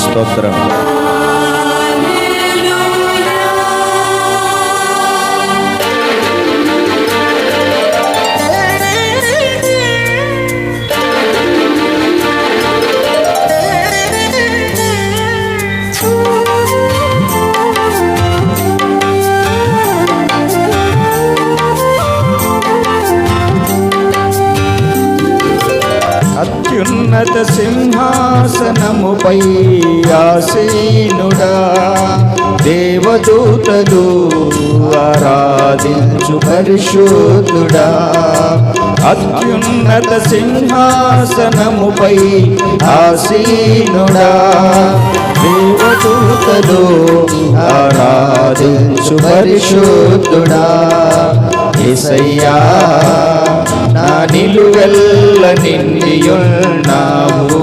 స్తోత్రం. అత్యున్నత సింహాసనముపై ఆసీనుడా దేవదూతలు ఆరాధించు పరిశుద్ధుడా. అత్యున్నత సింహాసనముపై ఆసీనుడా దేవదూతలు ఆరాధించు పరిశుద్ధుడా. ఏసయ్యా నా నిలువెల్ల నిండియున్నావు.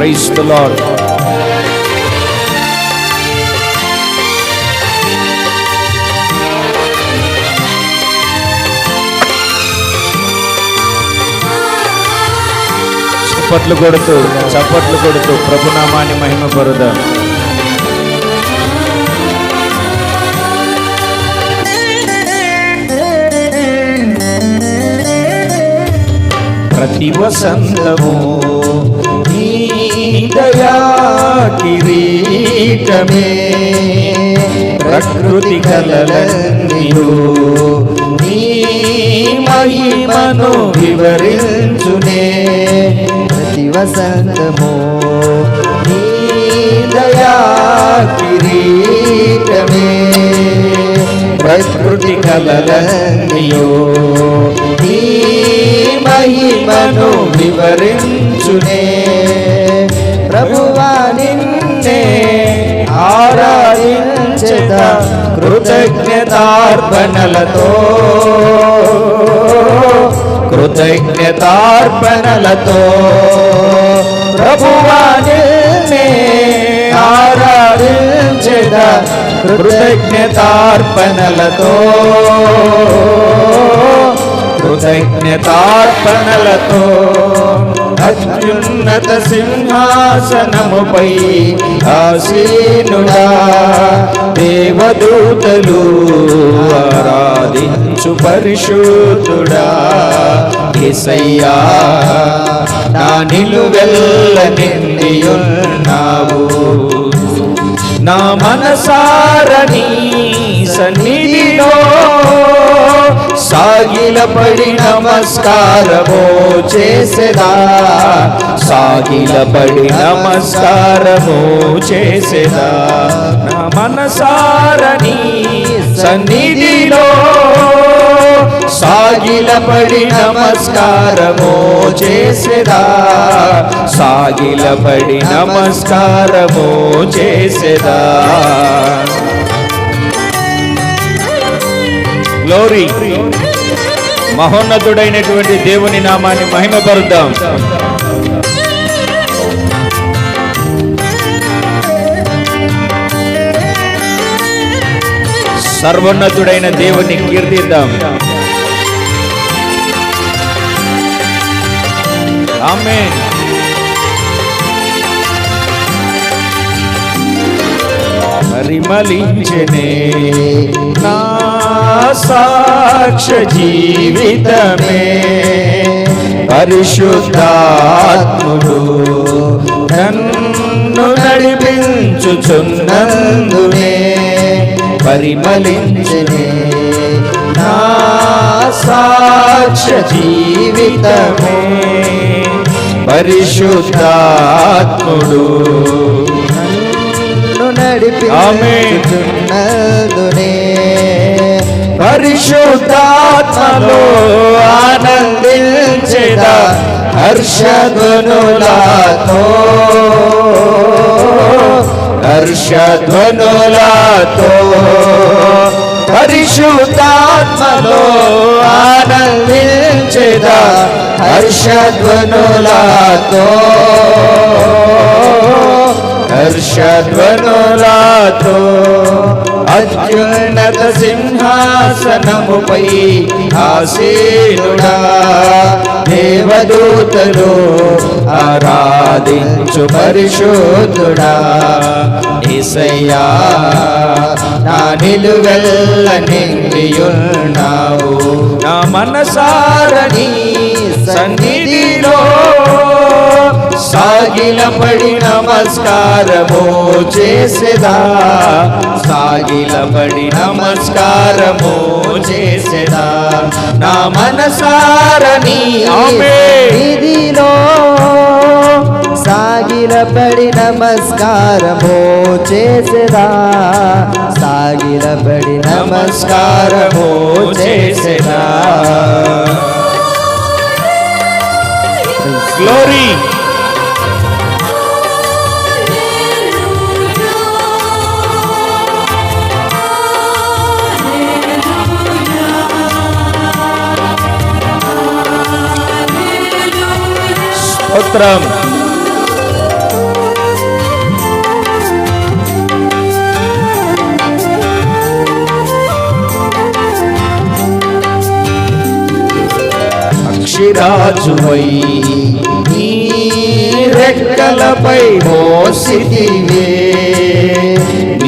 ప్రైజ్ ద లార్డ్ చప్పట్లు కొడుతూ చప్పట్లు కొడుతూ ప్రభునామాన్ని మహిమ పరుదా. ప్రతి వసంతము దయా కిరీటమే. ప్రకృతి కలలన్నీయు నీ మహిమను వివరించునే. ప్రతి వసంతము నీ దయా కిరీటమే. ప్రకృతి కలలన్నీయు నీ మహిమను వివరించునే. ప్రభువా నిన్నే ఆరాధించద కృతజ్ఞతార్పణలతో. కృతజ్ఞతార్పణలతో. ప్రభువా నిన్నే ఆరాధించద కృతజ్ఞతార్పణలతో. కృతజ్ఞతార్పణలతో. అత్యున్నత సింహాసనముపై ఆసీనుడా దేవదూతలు ఆరాధించు పరిశుద్ధుడా. ఏసయ్యా నా నిలువెల్ల నిండియున్నావు. నా మనసారని సన్ సాగిలపడి నమస్కారము చేసేదా? సాగిలపడి నమస్కారము చేసేదా? నా మనసారని సన్నిధిలో సాగిలపడి నమస్కారము చేసేదా? సాగిలపడి నమస్కారము చేసేదా? గ్లోరీ మహోన్నతుడైనటువంటి దేవుని నామాన్ని మహిమపరుద్దాం. సర్వోన్నతుడైన దేవుని కీర్తిద్దాం. ఆమె పరిమళించనే. నా సాక్ష జీవితమే. పరిశుద్ధాత్ముడు నన్ను నడిపించుచున్నందునే. పరిమళించనే. నా సాక్ష జీవితమే. పరిశుద్ధాత్ముడు నడిపించుచున్నదునే. పరిశుద్ధాత్మలో ఆనందించేదా హర్షధ్వనులతో. హర్షధ్వనులతో. పరిశుద్ధాత్మలో ఆనందించేదా హర్షధ్వనులతో. హర్షధ్వనులతో అత్యున్నత సింహాసనముపై ఆసీనుడా దేవదూతలు ఆరాధించు పరిశోధుడా ఇసయ్యా నా నిలువెల్ల నిండియున్నావు నా మనసారని సన్నిధిలో సాగిలపడి నమస్కారము చేసేదా? సాగిలపడి నమస్కారము చేసేదా? నా మనసారని నిధిలో సాగిలపడి నమస్కారము చేసేదా? సాగిలపడి నమస్కారము చేసేదా? గ్లోరీ స్తోత్రం అక్షిరాజువై నీ రెక్కలపై మోసిదివే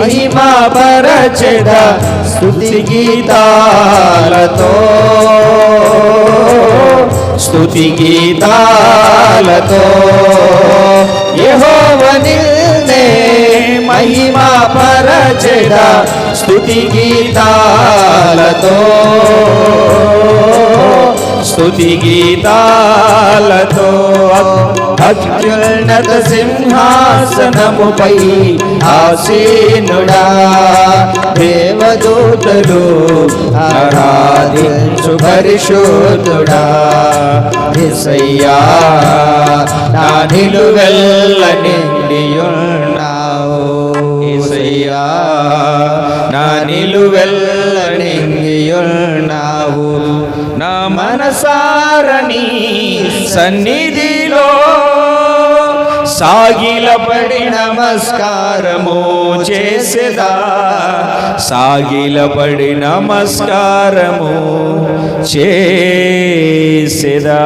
మహిమా పరచెడ స్తుతి గీతాలతో. స్తుతి గీతాలతో. యహోవనిల్నే మహిమా పరచెడ స్తుతి గీతాలతో. స్తుతి గీతాలతో. అత్యున్నత సింహాసనముపై ఆసీనుడా. దేవదూతలు ఆరాధించు పరిశుద్ధుడా. ఎసయ్యా నా నిలువెల్ల నిండియున్నావు ఎసయ్యా నా నిలువెల్ల నిండియున్నావు నా మనసారని సన్నిధి సాగిలపడి నమస్కారము చేసేదా? సాగిలపడి నమస్కారము చేసేదా?